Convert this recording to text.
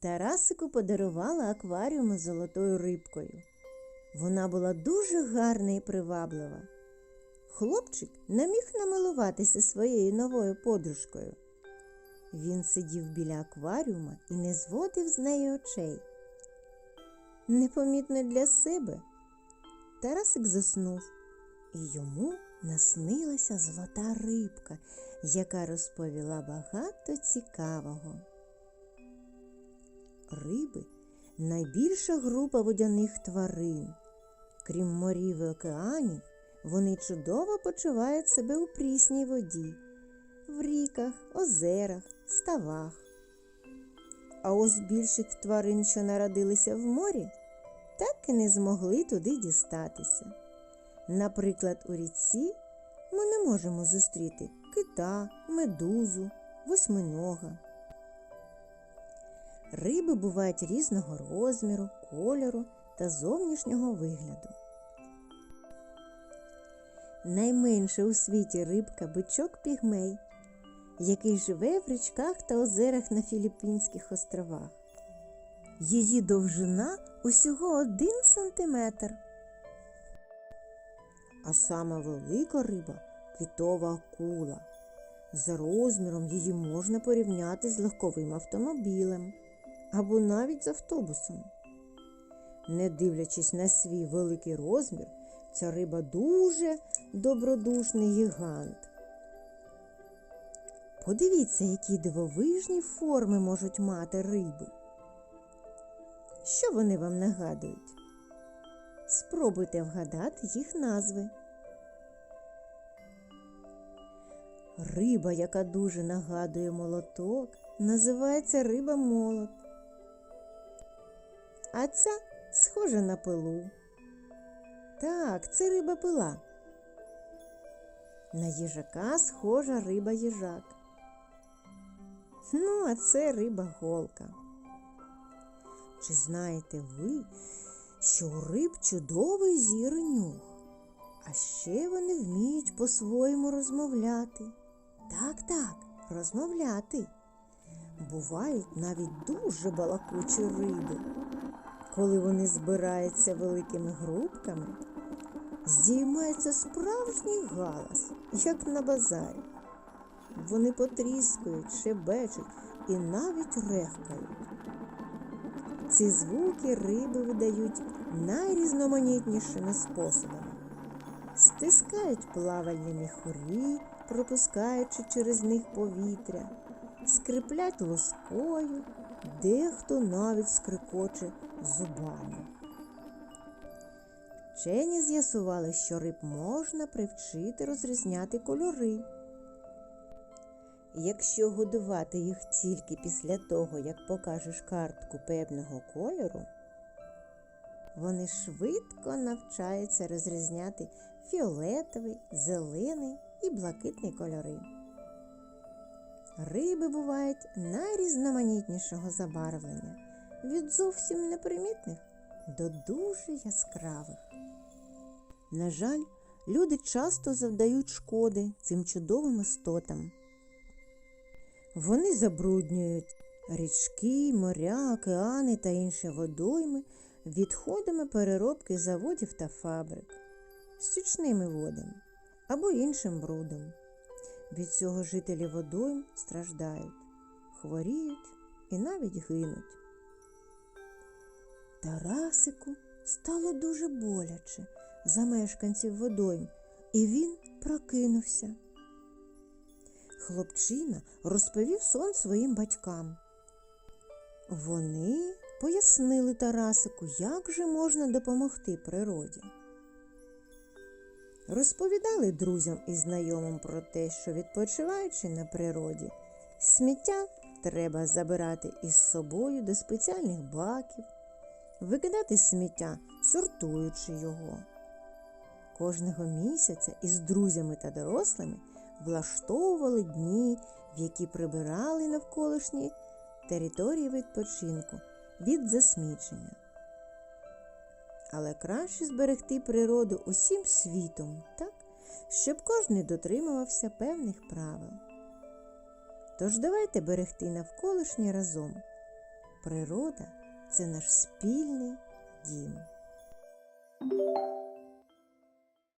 Тарасику подарувала акваріум із золотою рибкою. Вона була дуже гарна і приваблива. Хлопчик не міг намилуватися своєю новою подружкою. Він сидів біля акваріума і не зводив з неї очей. Непомітно для себе Тарасик заснув, і йому наснилася золота рибка, яка розповіла багато цікавого. Риби найбільша група водяних тварин. Крім морів і океанів, вони чудово почувають себе у прісній воді, в ріках, озерах, ставах. А ось більших тварин, що народилися в морі, так і не змогли туди дістатися. Наприклад, у річці ми не можемо зустріти кита, медузу, восьминога. Риби бувають різного розміру, кольору та зовнішнього вигляду. Найменша у світі рибка бичок пігмей, який живе в річках та озерах на Філіппінських островах. Її довжина усього один сантиметр. А сама велика риба китова акула. За розміром її можна порівняти з легковим автомобілем або навіть з автобусом. Не дивлячись на свій великий розмір, ця риба дуже добродушний гігант. Подивіться, які дивовижні форми можуть мати риби. Що вони вам нагадують? Спробуйте вгадати їх назви. Риба, яка дуже нагадує молоток, називається риба молот. А ця схожа на пилу. Так, це риба пила. На їжака схожа риба їжак. Ну, а це риба голка. Чи знаєте ви, що у риб чудовий зір нюх? А ще вони вміють по-своєму розмовляти. Так, так, розмовляти. Бувають навіть дуже балакучі риби. Коли вони збираються великими групками, здіймається справжній галас, як на базарі. Вони потріскують, шебечуть і навіть рехкають. Ці звуки риби видають найрізноманітнішими способами. Стискають плавальні міхурі, пропускаючи через них повітря, скриплять лоскою, дехто навіть скрикоче зубами. Вчені з'ясували, що риб можна привчити розрізняти кольори. Якщо годувати їх тільки після того, як покажеш картку певного кольору, вони швидко навчаються розрізняти фіолетовий, зелений і блакитний кольори. Риби бувають найрізноманітнішого забарвлення від зовсім непримітних до дуже яскравих. На жаль, люди часто завдають шкоди цим чудовим істотам. Вони забруднюють річки, моря, океани та інші водойми відходами переробки заводів та фабрик, стічними водами або іншим брудом. Від цього жителі водойм страждають, хворіють і навіть гинуть. Тарасику стало дуже боляче за мешканців водойм, і він прокинувся. Хлопчина розповів сон своїм батькам. Вони пояснили Тарасику, як же можна допомогти природі. Розповідали друзям і знайомим про те, що відпочиваючи на природі, сміття треба забирати із собою до спеціальних баків, викидати сміття, сортуючи його. Кожного місяця із друзями та дорослими влаштовували дні, в які прибирали навколишні території відпочинку від засмічення. Але краще зберегти природу усім світом, так, щоб кожен дотримувався певних правил. Тож давайте берегти навколишнє разом. Природа це наш спільний